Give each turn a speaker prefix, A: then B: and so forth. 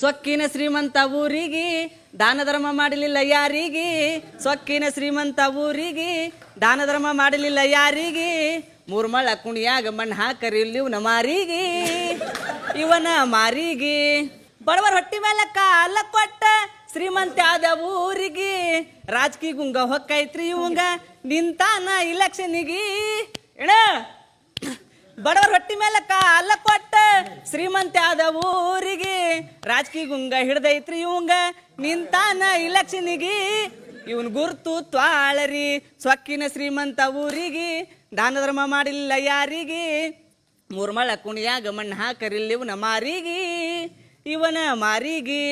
A: ಸೊಕ್ಕಿನ ಶ್ರೀಮಂತ ಊರಿಗೆ ದಾನ ಧರ್ಮ ಮಾಡಲಿಲ್ಲ ಯಾರಿಗೆ? ಸೊಕ್ಕಿನ ಶ್ರೀಮಂತ ಊರಿಗೆ ದಾನ ಧರ್ಮ ಮಾಡಲಿಲ್ಲ ಯಾರಿಗೆ? ಮೂರ್ಮಳ ಕುಣಿಯಾಗ ಮಣ್ಣು ಹಾಕರಿಲ್ಲ ಇವನ ಮಾರಿಗೆ. ಇವನ ಮಾರಿಗೆ. ಬಡವರ ಹೊಟ್ಟಿ ಮೇಲೆ ಕಾಲ ಕೊಟ್ಟ ಶ್ರೀಮಂತ ಆದ ಊರಿಗೆ. ರಾಜಕೀಯ ಗುಂಗ ಹೊಕ್ಕೈತ್ರಿ ಇವಂಗ. ನಿಂತಾನ ಇಲೆಕ್ಷನಿಗೆ ಎಣ, ಬಡವರ ಹೊಟ್ಟಿ ಮೇಲೆ ಕಾಲ ಕೊಟ್ಟ ಶ್ರೀಮಂತ ಆದ ಊರಿಗೆ ರಾಜಕೀಯ ಗುಂಗ ಹಿಡ್ದೈತ್ರಿ ಇವಂಗ. ನಿಂತಾನ ಇಲಕ್ಷನಿಗಿ ಇವನ್ ಗುರ್ತು ತ್ವಾಳರಿ. ಸೊಕ್ಕಿನ ಶ್ರೀಮಂತ ಊರಿಗೆ. ದಾನ ಧರ್ಮ ಮಾಡಿಲ್ಲ ಯಾರಿಗೆ. ಮೂರ್ಮಳ ಕುಣಿಯಾಗ ಮಣ್ಣು ಹಾಕರಿಲ್ಲ ಇವನ ಮಾರಿಗೆ. ಇವನ ಮಾರಿಗೆ.